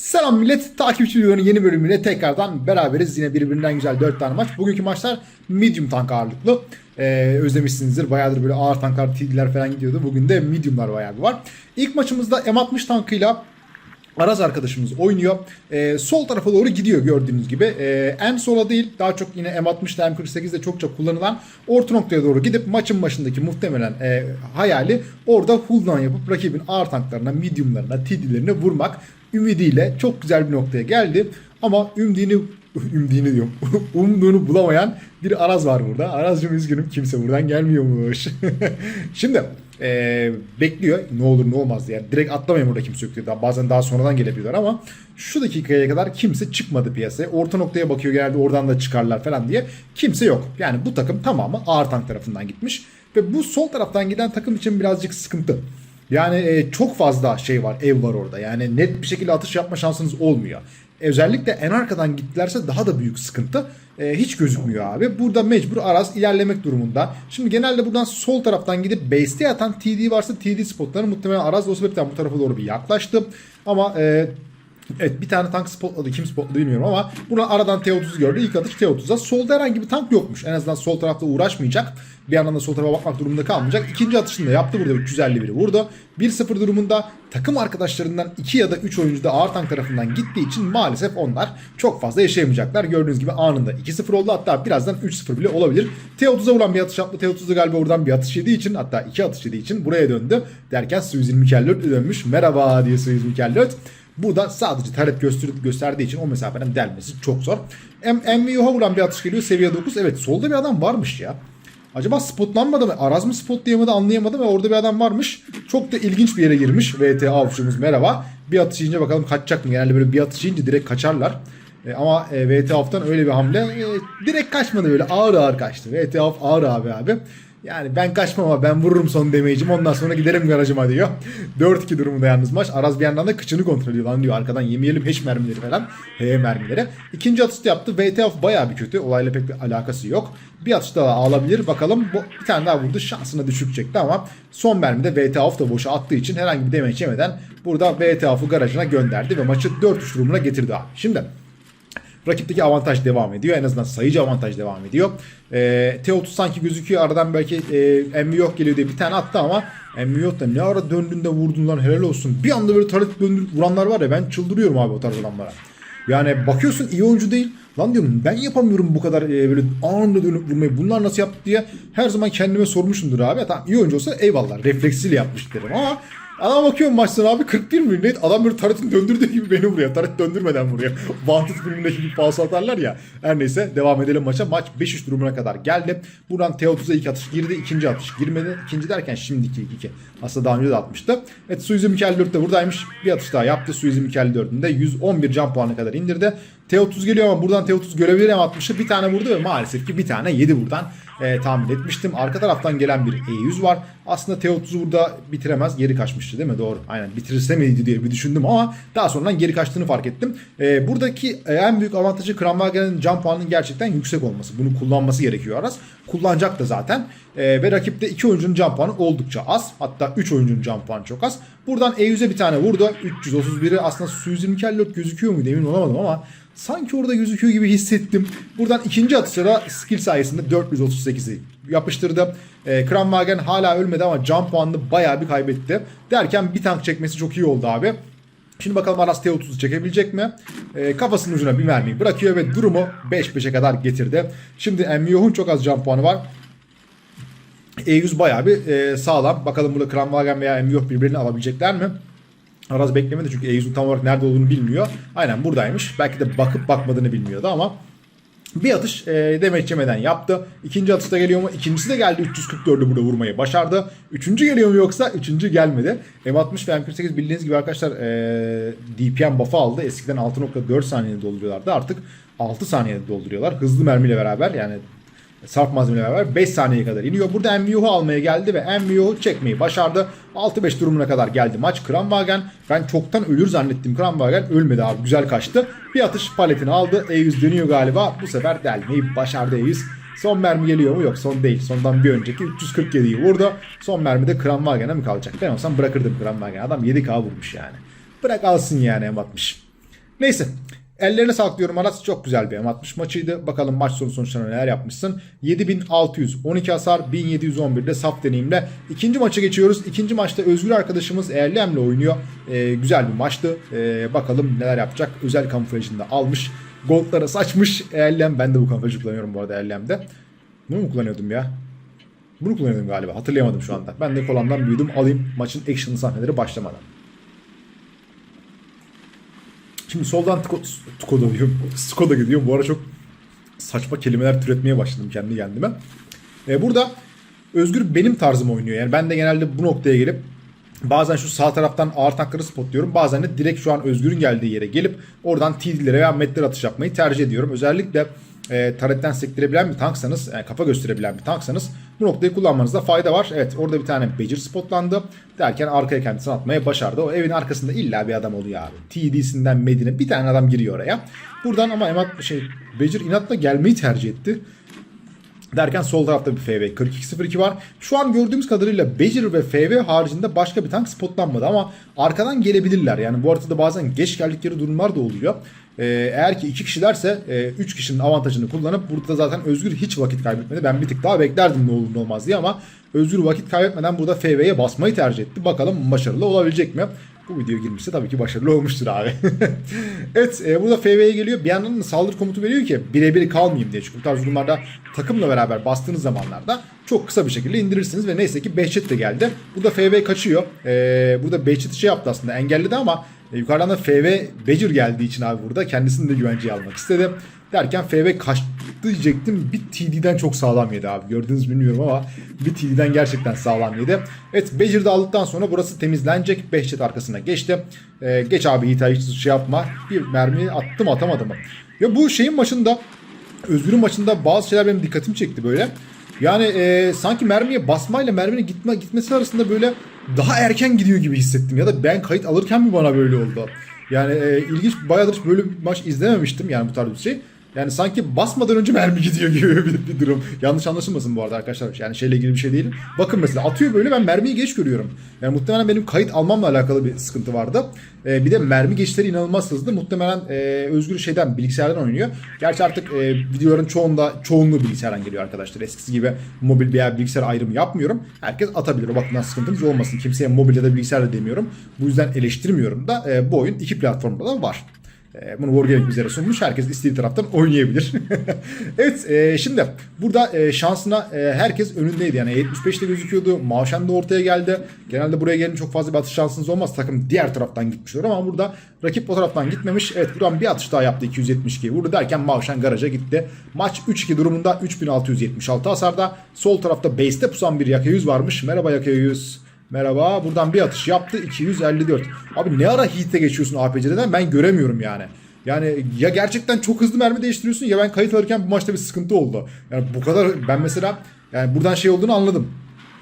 Selam millet, takipçi videonun yeni bölümüyle tekrardan beraberiz. Yine birbirinden güzel 4 tane maç. Bugünkü maçlar medium tank ağırlıklı. Ee, özlemişsinizdir. Bayağıdır böyle ağır tanklar, TD'ler falan gidiyordu. Bugün de mediumlar bayağı bir var. İlk maçımızda M60 tankıyla Araz arkadaşımız oynuyor. Ee, sol tarafa doğru gidiyor gördüğünüz gibi. Ee, en sola değil daha çok yine M60'da M48'de çokça kullanılan orta noktaya doğru gidip maçın başındaki muhtemelen e, hayali orada hulldown yapıp rakibin ağır tanklarına, mediumlarına, TD'lerine vurmak ümidiyle çok güzel bir noktaya geldi. Ama ümdini ümdini diyorum. Umduğunu bulamayan bir Araz var burada. Arazcığım üzgünüm kimse buradan gelmiyormuş. Şimdi ee, bekliyor ne olur ne olmaz diye. Direkt atlamayın burada kimse yok. Daha, bazen daha sonradan gelebiliyorlar ama şu dakikaya kadar kimse çıkmadı piyasaya. Orta noktaya bakıyor genelde oradan da çıkarlar falan diye. Kimse yok. Yani bu takım tamamı ağır tank tarafından gitmiş. Ve bu sol taraftan giden takım için birazcık sıkıntı. Yani e, çok fazla şey var, ev var orada. Yani net bir şekilde atış yapma şansınız olmuyor. Özellikle en arkadan gittilerse daha da büyük sıkıntı. E, hiç gözükmüyor abi. Burada mecbur Aras ilerlemek durumunda. Şimdi genelde buradan sol taraftan gidip base'te yatan TD varsa TD spotları muhtemelen Aras o sebepten bu tarafa doğru bir yaklaştı. Ama e, Evet bir tane tank spotladı. Kim spotladı bilmiyorum ama buna aradan T30 gördü. İlk atış T30'a. Solda herhangi bir tank yokmuş. En azından sol tarafta uğraşmayacak. Bir yandan da sol tarafa bakmak durumunda kalmayacak. İkinci atışını da yaptı burada 351'i vurdu. 1-0 durumunda takım arkadaşlarından 2 ya da 3 oyuncu da ağır tank tarafından gittiği için maalesef onlar çok fazla yaşayamayacaklar. Gördüğünüz gibi anında 2-0 oldu. Hatta birazdan 3-0 bile olabilir. T30'a vuran bir atış yaptı. T30'da galiba oradan bir atış yediği için hatta 2 atış yediği için buraya döndü. Derken Suizil Mikellot dönmüş. Merhaba diye Suizil Mikellot. Burada sadece taret gösterip gösterdiği için o mesafeden delmesi çok zor. MVU'ya vuran bir atış geliyor seviye 9. Evet solda bir adam varmış ya. Acaba spotlanmadı mı? Araz mı spotlayamadı anlayamadım ve orada bir adam varmış. Çok da ilginç bir yere girmiş. VT avcımız merhaba. Bir atış yiyince bakalım kaçacak mı? Genelde böyle bir atış yiyince direkt kaçarlar. E, ama e, VT Av'tan öyle bir hamle e, direkt kaçmadı böyle ağır ağır kaçtı. VT Av ağır abi abi. Yani ben kaçmam ama ben vururum son damage'imi ondan sonra giderim garajıma diyor. 4-2 durumunda yalnız maç. Araz bir yandan da kıçını kontrol ediyor lan diyor arkadan yemeyelim hiç mermileri falan. H mermileri. İkinci atışta yaptı. VTF bayağı bir kötü. Olayla pek bir alakası yok. Bir atış daha alabilir. Bakalım bir tane daha vurdu. Şansına düşük çekti ama son mermide VTF da boşa attığı için herhangi bir damage yemeden burada VTF'ı garajına gönderdi ve maçı 4-3 durumuna getirdi abi. Şimdi Rakipteki avantaj devam ediyor. En azından sayıcı avantaj devam ediyor. Ee, T30 sanki gözüküyor. Aradan belki e, Enviyok geliyor diye bir tane attı ama Enviyok da ne ara döndüğünde vurdun lan helal olsun. Bir anda böyle taret döndür vuranlar var ya ben çıldırıyorum abi o tarz adamlara. Yani bakıyorsun iyi oyuncu değil. Lan diyorum ben yapamıyorum bu kadar e, böyle anında dönüp vurmayı. Bunlar nasıl yaptı diye her zaman kendime sormuşumdur abi. Tamam iyi oyuncu olsa eyvallah refleksiyle yapmış derim ama Adam bakıyorum maçtan abi 41 mi net adam böyle taretin döndürdüğü gibi beni vuruyor. Taret döndürmeden vuruyor. Wanted filmindeki gibi falso atarlar ya. Her neyse devam edelim maça. Maç 5-3 durumuna kadar geldi. Buradan T30'a ilk atış girdi. ikinci atış girmedi. İkinci derken şimdiki iki. Aslında daha önce de atmıştı. Evet Suizi Mikel 4 de buradaymış. Bir atış daha yaptı. Suizi Mikel 4'ünde 111 can puanı kadar indirdi. T30 geliyor ama buradan T30 görebilir hem 60'ı bir tane vurdu ve maalesef ki bir tane yedi buradan e, tahmin etmiştim. Arka taraftan gelen bir E100 var. Aslında T30'u burada bitiremez. Geri kaçmıştı değil mi? Doğru. Aynen bitirirse miydi diye bir düşündüm ama daha sonradan geri kaçtığını fark ettim. E, buradaki en büyük avantajı Kramwagen'in can puanının gerçekten yüksek olması. Bunu kullanması gerekiyor Aras. Kullanacak da zaten. E, ve rakipte 2 oyuncunun can puanı oldukça az. Hatta 3 oyuncunun can puanı çok az. Buradan E100'e bir tane vurdu. 331'i aslında 120 lot gözüküyor muydu emin olamadım ama sanki orada gözüküyor gibi hissettim. Buradan ikinci atışlara skill sayesinde 438'i yapıştırdı. E, Kramwagen hala ölmedi ama can puanını bayağı bir kaybetti. Derken bir tank çekmesi çok iyi oldu abi. Şimdi bakalım Aras T30'u çekebilecek mi? E, kafasının ucuna bir mermiyi bırakıyor ve durumu 5-5'e kadar getirdi. Şimdi Emyoh'un çok az can puanı var. E100 bayağı bir e, sağlam. Bakalım burada Kramwagen veya Emyoh birbirini alabilecekler mi? Araz beklemedi çünkü E100'ün tam olarak nerede olduğunu bilmiyor. Aynen buradaymış. Belki de bakıp bakmadığını bilmiyordu ama bir atış e, demet yemeden yaptı. İkinci atışta geliyor mu? İkincisi de geldi. 344'ü burada vurmayı başardı. Üçüncü geliyor mu yoksa? Üçüncü gelmedi. M60 ve M48 bildiğiniz gibi arkadaşlar e, DPM buff'ı aldı. Eskiden 6.4 saniyede dolduruyorlardı. Artık 6 saniyede dolduruyorlar. Hızlı mermiyle beraber yani sarf malzemeyle beraber 5 saniyeye kadar iniyor. Burada MVU'yu almaya geldi ve MVU'yu çekmeyi başardı. 6-5 durumuna kadar geldi maç. Kramwagen ben çoktan ölür zannettim. Kramwagen ölmedi abi. Güzel kaçtı. Bir atış paletini aldı. E100 dönüyor galiba. Bu sefer delmeyi başardı E100. Son mermi geliyor mu? Yok son değil. Sondan bir önceki 347'yi vurdu. Son mermi de Kramwagen'e mi kalacak? Ben olsam bırakırdım Kramwagen. Adam 7K vurmuş yani. Bırak alsın yani M60. Neyse. Ellerine sağlık diyorum Aras. Çok güzel bir M60 maçıydı. Bakalım maç sonu sonuçlarına neler yapmışsın. 7600, 12 hasar, 1711 de saf deneyimle. İkinci maça geçiyoruz. İkinci maçta Özgür arkadaşımız Erlem'le oynuyor. Ee, güzel bir maçtı. Ee, bakalım neler yapacak. Özel kamuflajını da almış. Goldlara saçmış Erlem. Ben de bu kamuflajı kullanıyorum bu arada Erlem'de. Bunu mu kullanıyordum ya? Bunu kullanıyordum galiba. Hatırlayamadım şu anda. Ben de kolandan büyüdüm. Alayım maçın action sahneleri başlamadan. Şimdi soldan Tiko, Skoda diyorum. Skoda gidiyorum. Bu ara çok saçma kelimeler türetmeye başladım kendi kendime. Ee, burada Özgür benim tarzım oynuyor. Yani ben de genelde bu noktaya gelip bazen şu sağ taraftan ağır tankları spotluyorum. Bazen de direkt şu an Özgür'ün geldiği yere gelip oradan TD'lere veya metlere atış yapmayı tercih ediyorum. Özellikle e, taretten sektirebilen bir tanksanız, yani kafa gösterebilen bir tanksanız bu noktayı kullanmanızda fayda var. Evet orada bir tane Becir spotlandı. Derken arkaya kendisini atmaya başardı. O evin arkasında illa bir adam oluyor abi. TD'sinden Medine bir tane adam giriyor oraya. Buradan ama Emat şey Becir inatla gelmeyi tercih etti. Derken sol tarafta bir FV 4202 var. Şu an gördüğümüz kadarıyla Becir ve FV haricinde başka bir tank spotlanmadı ama arkadan gelebilirler. Yani bu haritada bazen geç geldikleri durumlar da oluyor. Ee, eğer ki iki kişilerse 3 kişinin avantajını kullanıp burada zaten Özgür hiç vakit kaybetmedi. Ben bir tık daha beklerdim ne olur ne olmaz diye ama Özgür vakit kaybetmeden burada FV'ye basmayı tercih etti. Bakalım başarılı olabilecek mi? Bu video girmişse tabii ki başarılı olmuştur abi. evet e, burada FV'ye geliyor. Bir yandan da saldırı komutu veriyor ki birebir kalmayayım diye. Çünkü bu tarz durumlarda takımla beraber bastığınız zamanlarda çok kısa bir şekilde indirirsiniz ve neyse ki Behçet de geldi. Burada FV kaçıyor. E, burada Behçet şey yaptı aslında engelledi ama e, yukarıdan da FV Becir geldiği için abi burada kendisini de güvenceye almak istedi. Derken FV kaçtı diyecektim. Bir TD'den çok sağlam yedi abi. Gördünüz bilmiyorum ama bir TD'den gerçekten sağlam yedi. Evet Becir de aldıktan sonra burası temizlenecek. Behçet arkasına geçti. Ee, geç abi Yiğit'a hiç şey yapma. Bir mermi attım atamadım? Ya bu şeyin maçında Özgür'ün maçında bazı şeyler benim dikkatimi çekti böyle. Yani e, sanki mermiye basmayla merminin gitme, gitmesi arasında böyle daha erken gidiyor gibi hissettim. Ya da ben kayıt alırken mi bana böyle oldu? Yani e, ilginç bayağıdır böyle bir maç izlememiştim yani bu tarz bir şey. Yani sanki basmadan önce mermi gidiyor gibi bir, bir durum. Yanlış anlaşılmasın bu arada arkadaşlar. Yani şeyle ilgili bir şey değil. Bakın mesela atıyor böyle ben mermiyi geç görüyorum. Yani muhtemelen benim kayıt almamla alakalı bir sıkıntı vardı. Ee, bir de mermi geçişleri inanılmaz hızlı. Muhtemelen e, Özgür şeyden bilgisayardan oynuyor. Gerçi artık e, videoların çoğunda çoğunluğu bilgisayardan geliyor arkadaşlar. Eskisi gibi mobil veya bilgisayar ayrımı yapmıyorum. Herkes atabilir. O bakımdan sıkıntınız olmasın. Kimseye mobil ya da bilgisayarla demiyorum. Bu yüzden eleştirmiyorum da e, bu oyun iki platformda da var. E, Bunu Wargaming bizlere sunmuş. Herkes istediği taraftan oynayabilir. evet e, şimdi burada e, şansına e, herkes önündeydi. Yani 75'te gözüküyordu. Mavşen de ortaya geldi. Genelde buraya gelin çok fazla bir atış şansınız olmaz. Takım diğer taraftan gitmişler ama burada rakip o taraftan gitmemiş. Evet buradan bir atış daha yaptı 272 vurdu derken Mavşen garaja gitti. Maç 3-2 durumunda 3676 hasarda. Sol tarafta base'te pusan bir Yaka 100 varmış. Merhaba Yaka 100. Merhaba. Buradan bir atış yaptı. 254. Abi ne ara Heat'e geçiyorsun APC'den ben göremiyorum yani. Yani ya gerçekten çok hızlı mermi değiştiriyorsun ya ben kayıt alırken bu maçta bir sıkıntı oldu. Yani bu kadar ben mesela yani buradan şey olduğunu anladım.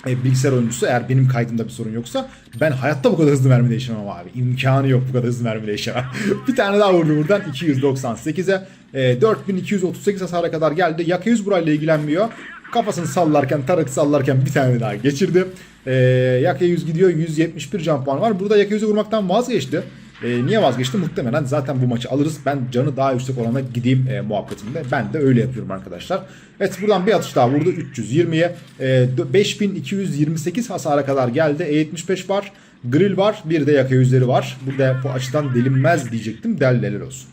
E, bilgisayar oyuncusu eğer benim kaydımda bir sorun yoksa ben hayatta bu kadar hızlı mermi değiştiremem abi. İmkanı yok bu kadar hızlı mermi değiştiremem. bir tane daha vurdu buradan 298'e. E, 4238 hasara kadar geldi. Yaka 100 burayla ilgilenmiyor. Kafasını sallarken, tarak sallarken bir tane daha geçirdi. E, Yaka 100 gidiyor. 171 can puanı var. Burada Yaka 100'ü vurmaktan vazgeçti. E, niye vazgeçti? Muhtemelen zaten bu maçı alırız. Ben canı daha yüksek olana gideyim e, muhabbetimde. Ben de öyle yapıyorum arkadaşlar. Evet buradan bir atış daha vurdu. 320'ye. E, 5228 hasara kadar geldi. E75 var. Grill var. Bir de yaka yüzleri var. Burada bu açıdan delinmez diyecektim. Delleler olsun.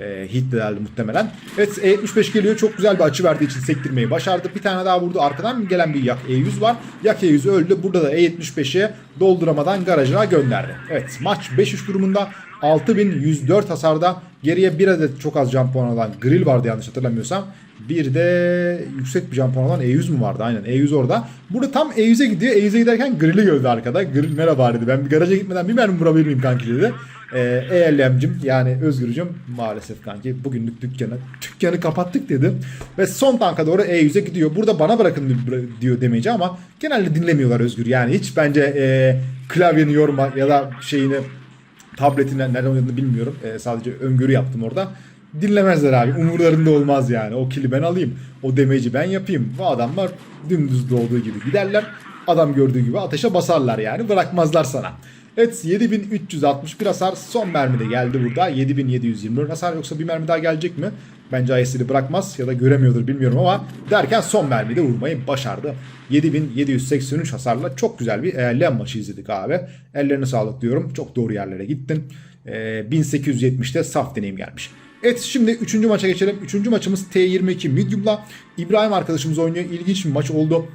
E, hit de deldi muhtemelen. Evet E75 geliyor. Çok güzel bir açı verdiği için sektirmeyi başardı. Bir tane daha vurdu. Arkadan gelen bir yak E100 var. Yak E100 öldü. Burada da E75'e dolduramadan garajına gönderdi. Evet maç 5-3 durumunda 6104 hasarda geriye bir adet çok az jump puan alan grill vardı yanlış hatırlamıyorsam. Bir de yüksek bir jump puan alan E100 mü vardı? Aynen E100 orada. Burada tam E100'e gidiyor. E100'e giderken grill'i gördü arkada. Grill merhaba dedi. Ben bir garaja gitmeden bir mermi vurabilir miyim kanki dedi. Ee, ELM'cim yani Özgür'cüm maalesef kanki bugünlük dükkanı dükkanı kapattık dedi. Ve son tanka doğru E100'e gidiyor. Burada bana bırakın diyor demeyeceğim ama genelde dinlemiyorlar Özgür. Yani hiç bence e, klavyeni yorma ya da şeyini tabletine nereden oynadığını bilmiyorum. E, sadece öngörü yaptım orada. Dinlemezler abi. Umurlarında olmaz yani. O kili ben alayım. O demeci ben yapayım. Bu adamlar dümdüz olduğu gibi giderler. Adam gördüğü gibi ateşe basarlar yani. Bırakmazlar sana. Evet 7361 hasar son mermide geldi burada. 7724 hasar yoksa bir mermi daha gelecek mi? Bence Ayesiri bırakmaz ya da göremiyordur bilmiyorum ama derken son mermide vurmayı başardı. 7783 hasarla çok güzel bir e, lem maçı izledik abi. Ellerine sağlık diyorum. Çok doğru yerlere gittin. E, 1870'te saf deneyim gelmiş. Evet şimdi 3. maça geçelim. 3. maçımız T22 Medium'la İbrahim arkadaşımız oynuyor. İlginç bir maç oldu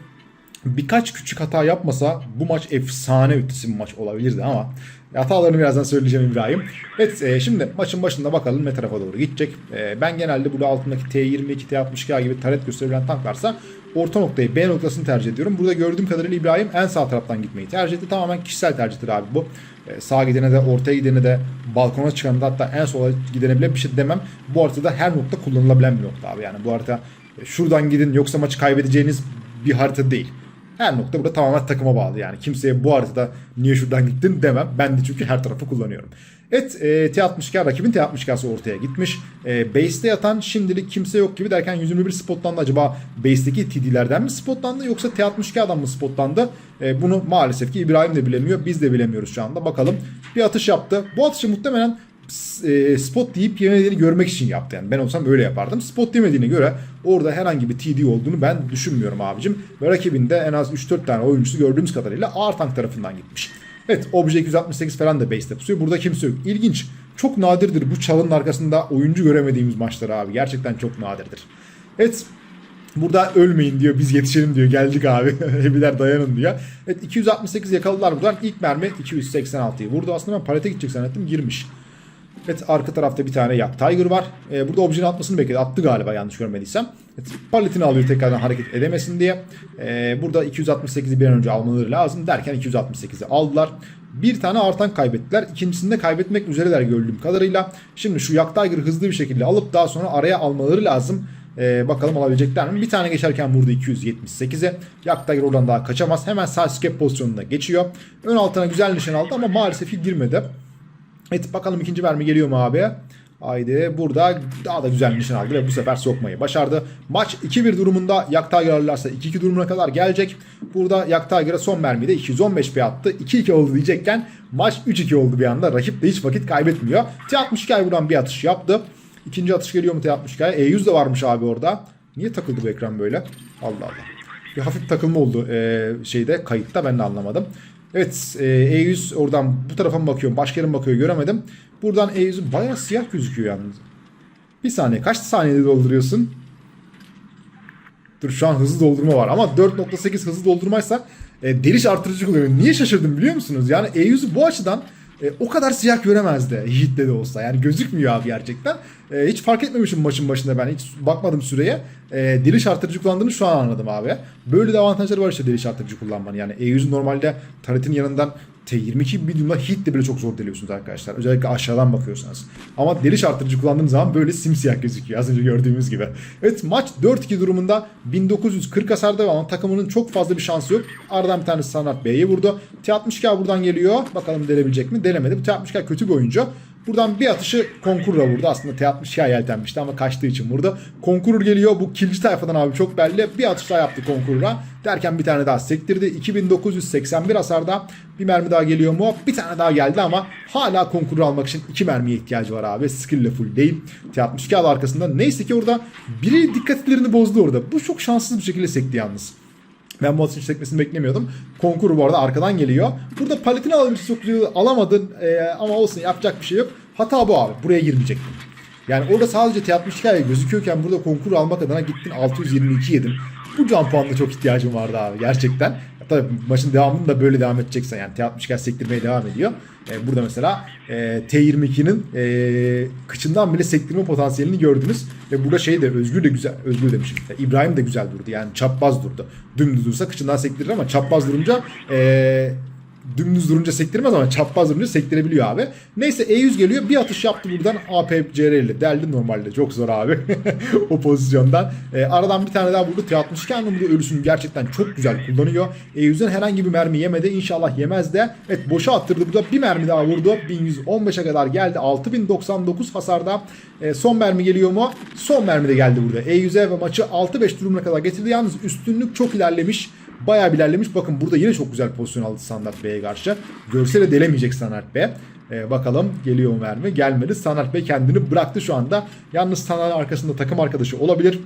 birkaç küçük hata yapmasa bu maç efsane ötesi bir maç olabilirdi ama hatalarını birazdan söyleyeceğim İbrahim. Evet e, şimdi maçın başında bakalım ne tarafa doğru gidecek. E, ben genelde burada altındaki T22, T60K gibi taret gösterebilen tank varsa orta noktayı B noktasını tercih ediyorum. Burada gördüğüm kadarıyla İbrahim en sağ taraftan gitmeyi tercih etti. Tamamen kişisel tercihtir abi bu. E, sağa gidene de ortaya gidene de balkona çıkana da hatta en sola gidene bile bir şey demem. Bu haritada her nokta kullanılabilen bir nokta abi. Yani bu harita e, şuradan gidin yoksa maçı kaybedeceğiniz bir harita değil. Her nokta burada tamamen takıma bağlı yani. Kimseye bu haritada niye şuradan gittin demem. Ben de çünkü her tarafı kullanıyorum. Evet e, T60K rakibin T60K'sı ortaya gitmiş. E, base'te yatan şimdilik kimse yok gibi derken 121 spotlandı. Acaba base'teki TD'lerden mi spotlandı yoksa T60K'dan mı spotlandı? E, bunu maalesef ki İbrahim de bilemiyor. Biz de bilemiyoruz şu anda. Bakalım bir atış yaptı. Bu atışı muhtemelen e, spot deyip yemediğini görmek için yaptı. Yani ben olsam öyle yapardım. Spot demediğine göre orada herhangi bir TD olduğunu ben düşünmüyorum abicim. Ve rakibinde en az 3-4 tane oyuncusu gördüğümüz kadarıyla ağır tank tarafından gitmiş. Evet Obje 268 falan da base'te pusuyor. Burada kimse yok. İlginç. Çok nadirdir bu çalının arkasında oyuncu göremediğimiz maçlar abi. Gerçekten çok nadirdir. Evet Burada ölmeyin diyor biz yetişelim diyor geldik abi hebiler dayanın diyor. Evet 268 yakaladılar buradan ilk mermi 286'yı vurdu aslında ben palete gidecek zannettim girmiş. Evet arka tarafta bir tane Yak Tiger var. Ee, burada objenin atmasını bekledi. Attı galiba yanlış görmediysem. Evet, paletini alıyor tekrardan hareket edemesin diye. Ee, burada 268'i bir an önce almaları lazım derken 268'i aldılar. Bir tane artan kaybettiler. İkincisini de kaybetmek üzereler gördüğüm kadarıyla. Şimdi şu Yak Tiger'ı hızlı bir şekilde alıp daha sonra araya almaları lazım. Ee, bakalım alabilecekler mi? Bir tane geçerken vurdu 278'e. Yak Tiger oradan daha kaçamaz. Hemen sağ skep pozisyonuna geçiyor. Ön altına güzel nişan aldı ama maalesef girmedi. Evet bakalım ikinci mermi geliyor mu abi? Haydi burada daha da güzel nişan aldı ve bu sefer sokmayı başardı. Maç 2-1 durumunda Yak Tiger alırlarsa 2-2 durumuna kadar gelecek. Burada Yak Tiger'a son mermide de 215 p attı. 2-2 oldu diyecekken maç 3-2 oldu bir anda. Rakip de hiç vakit kaybetmiyor. T62 buradan bir atış yaptı. İkinci atış geliyor mu T62'ye? E100 de varmış abi orada. Niye takıldı bu ekran böyle? Allah Allah. Bir hafif takılma oldu e, şeyde kayıtta ben de anlamadım. Evet e, E100 oradan bu tarafa mı bakıyorum başka yere mi bakıyor göremedim. Buradan E100 bayağı siyah gözüküyor yalnız. Bir saniye kaç saniyede dolduruyorsun? Dur şu an hızlı doldurma var ama 4.8 hızlı doldurmaysa e, deliş artırıcı kullanıyor. Niye şaşırdım biliyor musunuz? Yani E100'ü bu açıdan e, o kadar siyah göremezdi Yiğit'te de olsa. Yani gözükmüyor abi gerçekten. E, hiç fark etmemişim maçın başında ben. Hiç bakmadım süreye. E, deliş artırıcı kullandığını şu an anladım abi. Böyle de avantajları var işte deliş artırıcı kullanmanın. Yani E100'ün normalde taretin yanından T22 medium'la hit de bile çok zor deliyorsunuz arkadaşlar. Özellikle aşağıdan bakıyorsanız. Ama deliş artırıcı kullandığınız zaman böyle simsiyah gözüküyor. Az önce gördüğümüz gibi. Evet maç 4-2 durumunda 1940 hasarda ama takımının çok fazla bir şansı yok. Aradan bir tanesi Sanat B'ye vurdu. T60K buradan geliyor. Bakalım delebilecek mi? Delemedi. Bu T60K kötü bir oyuncu. Buradan bir atışı Konkur'la vurdu. Aslında T60K yeltenmişti ama kaçtığı için vurdu. Konkurur geliyor. Bu kilci tayfadan abi çok belli. Bir atış daha yaptı Konkurur'a. Derken bir tane daha sektirdi. 2981 hasarda bir mermi daha geliyor mu? Bir tane daha geldi ama hala Konkur'u almak için iki mermiye ihtiyacı var abi. Skill ile full değil. T62 adı arkasında. Neyse ki orada biri dikkatlerini bozdu orada. Bu çok şanssız bir şekilde sekti yalnız. Ben bu atışın sekmesini beklemiyordum. Konkuru bu arada arkadan geliyor. Burada paletini alabilmiş güzel alamadın ee, ama olsun yapacak bir şey yok. Hata bu abi. Buraya girmeyecektin. Yani orada sadece T62 gözüküyorken burada konkuru almak adına gittin 622 yedin. Bu can puanına çok ihtiyacım vardı abi gerçekten. Tabii maçın devamını da böyle devam edeceksen yani T60 sektirmeye devam ediyor. Ee, burada mesela e, T22'nin e, kıçından bile sektirme potansiyelini gördünüz. Ve burada şey de Özgür de güzel, Özgür demişim. İbrahim de güzel durdu yani çapraz durdu. Dümdüz dursa kıçından sektirir ama çapraz durunca e, dümdüz durunca sektirmez ama çapraz durunca sektirebiliyor abi. Neyse E100 geliyor bir atış yaptı buradan APCR ile deldi normalde çok zor abi o pozisyondan. E, aradan bir tane daha vurdu T62 anlamında ölüsünü gerçekten çok güzel kullanıyor. E100'den herhangi bir mermi yemedi inşallah yemez de. Evet boşa attırdı burada bir mermi daha vurdu 1115'e kadar geldi 6099 hasarda. E, son mermi geliyor mu? Son mermi de geldi burada. E100'e ve maçı 6-5 durumuna kadar getirdi. Yalnız üstünlük çok ilerlemiş. Bayağı ilerlemiş. Bakın burada yine çok güzel pozisyon aldı Standart B'ye karşı. Görse de delemeyecek Standart B. Ee, bakalım geliyor mu mermi? Gelmedi. Standart B kendini bıraktı şu anda. Yalnız Standart arkasında takım arkadaşı olabilir.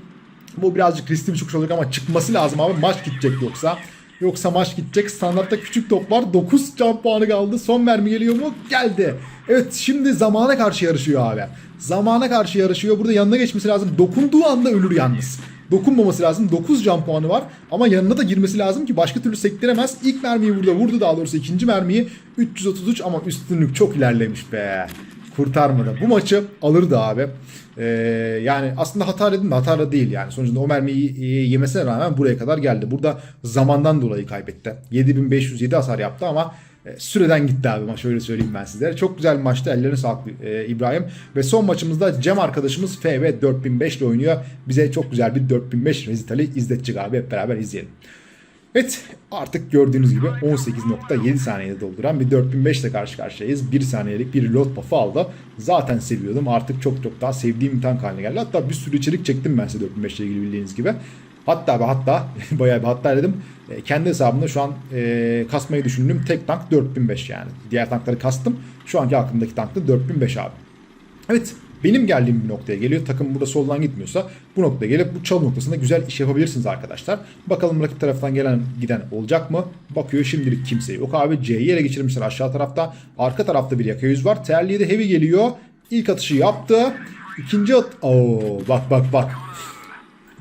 Bu birazcık riskli bir çıkış olacak ama çıkması lazım abi. Maç gidecek yoksa. Yoksa maç gidecek. Standartta küçük top var. 9 can puanı kaldı. Son mermi geliyor mu? Geldi. Evet şimdi zamana karşı yarışıyor abi. Zamana karşı yarışıyor. Burada yanına geçmesi lazım. Dokunduğu anda ölür yalnız. Dokunmaması lazım. 9 can puanı var. Ama yanına da girmesi lazım ki başka türlü sektiremez. İlk mermiyi burada vurdu daha doğrusu. ikinci mermiyi 333 ama üstünlük çok ilerlemiş be kurtarmadı. Bu maçı alırdı abi. Ee, yani aslında hata dedim de hata değil yani. Sonuçta o mermiyi yemesine rağmen buraya kadar geldi. Burada zamandan dolayı kaybetti. 7507 hasar yaptı ama e, süreden gitti abi maç öyle söyleyeyim ben sizlere. Çok güzel maçtı. Ellerine sağlık e, İbrahim. Ve son maçımızda Cem arkadaşımız FV 4005 ile oynuyor. Bize çok güzel bir 4005 rezitali izletecek abi. Hep beraber izleyelim. Evet artık gördüğünüz gibi 18.7 saniyede dolduran bir 4005 ile karşı karşıyayız. 1 saniyelik bir reload buff'ı aldı. Zaten seviyordum. Artık çok çok daha sevdiğim bir tank haline geldi. Hatta bir sürü içerik çektim ben size 4005 ile ilgili bildiğiniz gibi. Hatta ve hatta bayağı bir hatta dedim. E, kendi hesabımda şu an e, kasmayı düşündüğüm tek tank 4005 yani. Diğer tankları kastım. Şu anki aklımdaki tank da 4005 abi. Evet benim geldiğim bir noktaya geliyor. Takım burada soldan gitmiyorsa bu noktaya gelip bu çalı noktasında güzel iş yapabilirsiniz arkadaşlar. Bakalım rakip taraftan gelen giden olacak mı? Bakıyor şimdilik kimse yok abi. C'yi ele geçirmişler aşağı tarafta. Arka tarafta bir yaka yüz var. Terliğe de heavy geliyor. İlk atışı yaptı. İkinci at... Oo, bak bak bak.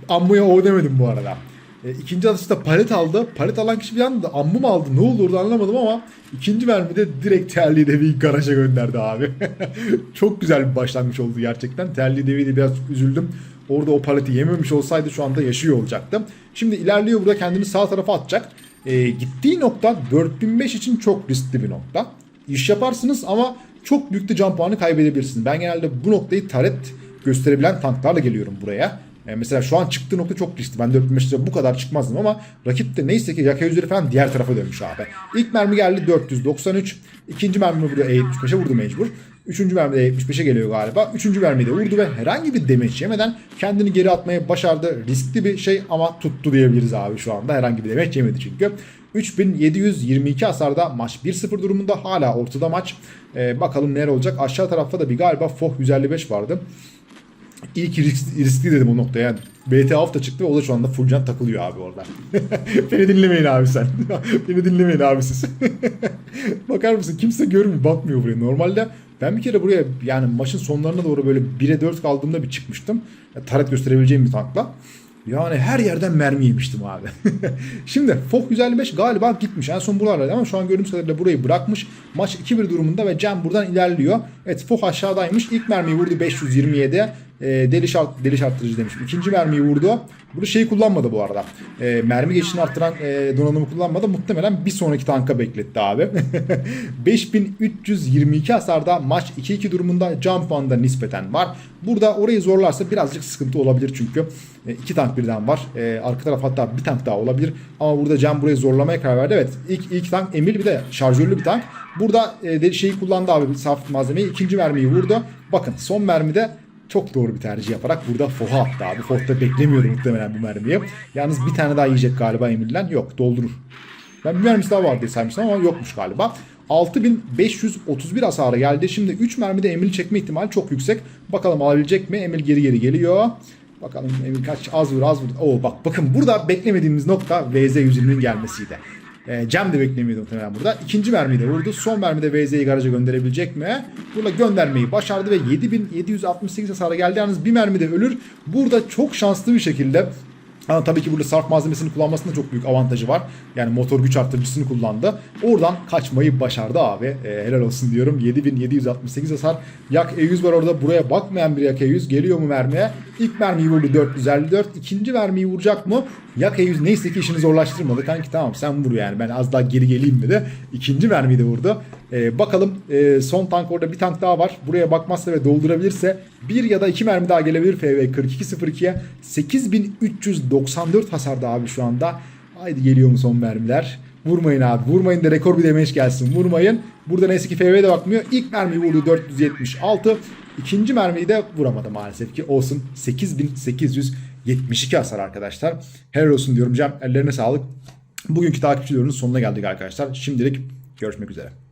Ammu'ya o demedim bu arada. E, ikinci atışta palet aldı. Palet alan kişi bir anda ammu mu aldı? Ne oldu orada anlamadım ama ikinci mermide direkt Terli Devi'yi garaja gönderdi abi. Çok güzel bir başlangıç oldu gerçekten. Terli Devi'yi de biraz üzüldüm. Orada o paleti yememiş olsaydı şu anda yaşıyor olacaktı. Şimdi ilerliyor burada kendini sağ tarafa atacak. E, gittiği nokta 4005 için çok riskli bir nokta. İş yaparsınız ama çok büyük de can puanı kaybedebilirsiniz. Ben genelde bu noktayı taret gösterebilen tanklarla geliyorum buraya. Yani mesela şu an çıktığı nokta çok riskli. Ben 4005'te bu kadar çıkmazdım ama rakip de neyse ki yaka yüzleri falan diğer tarafa dönmüş abi. İlk mermi geldi 493. İkinci mermi burada E75'e vurdu mecbur. Üçüncü mermi de E75'e geliyor galiba. Üçüncü mermi de vurdu ve herhangi bir damage yemeden kendini geri atmayı başardı. Riskli bir şey ama tuttu diyebiliriz abi şu anda. Herhangi bir damage yemedi çünkü. 3722 hasarda maç 1-0 durumunda hala ortada maç. Ee, bakalım neler olacak. Aşağı tarafta da bir galiba FOH 155 vardı. İyi ki riskli, riskli dedim o noktaya. Yani BT da çıktı ve o da şu anda full can takılıyor abi orada. Beni dinlemeyin abi sen. Beni dinlemeyin abi siz. Bakar mısın? Kimse görmüyor, bakmıyor buraya. Normalde ben bir kere buraya yani maçın sonlarına doğru böyle 1'e 4 kaldığımda bir çıkmıştım. Ya, taret gösterebileceğim bir tankla. Yani her yerden mermi yemiştim abi. Şimdi FOK 155 galiba gitmiş. En son buralarda ama şu an gördüğümüz kadarıyla burayı bırakmış. Maç 2-1 durumunda ve Cem buradan ilerliyor. Evet FOK aşağıdaymış. İlk mermiyi vurdu 527. E, deli, şart, deli şarttırıcı demişim. İkinci mermiyi vurdu. Burada şeyi kullanmadı bu arada. E, mermi geçişini arttıran e, donanımı kullanmadı. Muhtemelen bir sonraki tanka bekletti abi. 5322 hasarda maç 2-2 durumunda can puanında nispeten var. Burada orayı zorlarsa birazcık sıkıntı olabilir çünkü. E, iki tank birden var. E, arka taraf hatta bir tank daha olabilir. Ama burada Can burayı zorlamaya karar verdi. Evet ilk, ilk tank Emil bir de şarjörlü bir tank. Burada e, şeyi kullandı abi saf malzemeyi. ikinci mermiyi vurdu. Bakın son mermide çok doğru bir tercih yaparak burada foha attı abi. Foh'ta beklemiyordu muhtemelen bu mermiyi. Yalnız bir tane daha yiyecek galiba Emir'den. Yok doldurur. Ben bir mermisi daha var diye saymıştım ama yokmuş galiba. 6531 hasara geldi. Şimdi 3 mermide Emil çekme ihtimali çok yüksek. Bakalım alabilecek mi? Emil geri geri geliyor. Bakalım Emil kaç az vur az vur. Oo bak bakın burada beklemediğimiz nokta VZ120'nin gelmesiydi. E, Cem de beklemiyordu muhtemelen burada. İkinci mermiyi de vurdu. Son mermide VZ'yi garaja gönderebilecek mi? Burada göndermeyi başardı ve 7768 hasara geldi. Yalnız bir mermide ölür. Burada çok şanslı bir şekilde ama tabii ki burada sarf malzemesini kullanmasında çok büyük avantajı var. Yani motor güç arttırıcısını kullandı. Oradan kaçmayı başardı abi. E, helal olsun diyorum. 7768 hasar. Yak E100 var orada. Buraya bakmayan bir Yak E100 geliyor mu mermiye? İlk mermiyi vurdu 454. İkinci mermiyi vuracak mı? Yak E100 neyse ki işini zorlaştırmadı. Kanki tamam sen vur yani. Ben az daha geri geleyim dedi. İkinci mermiyi de vurdu. E, bakalım e, son tank orada bir tank daha var. Buraya bakmazsa ve doldurabilirse bir ya da iki mermi daha gelebilir FV 4202'ye. 8394 hasarda abi şu anda. Haydi geliyor mu son mermiler? Vurmayın abi. Vurmayın da rekor bir damage gelsin. Vurmayın. Burada neyse ki FV de bakmıyor. İlk mermiyi vurdu 476. İkinci mermiyi de vuramadı maalesef ki. Olsun 8872 hasar arkadaşlar. Helal olsun diyorum Cem. Ellerine sağlık. Bugünkü takipçi videonun sonuna geldik arkadaşlar. Şimdilik görüşmek üzere.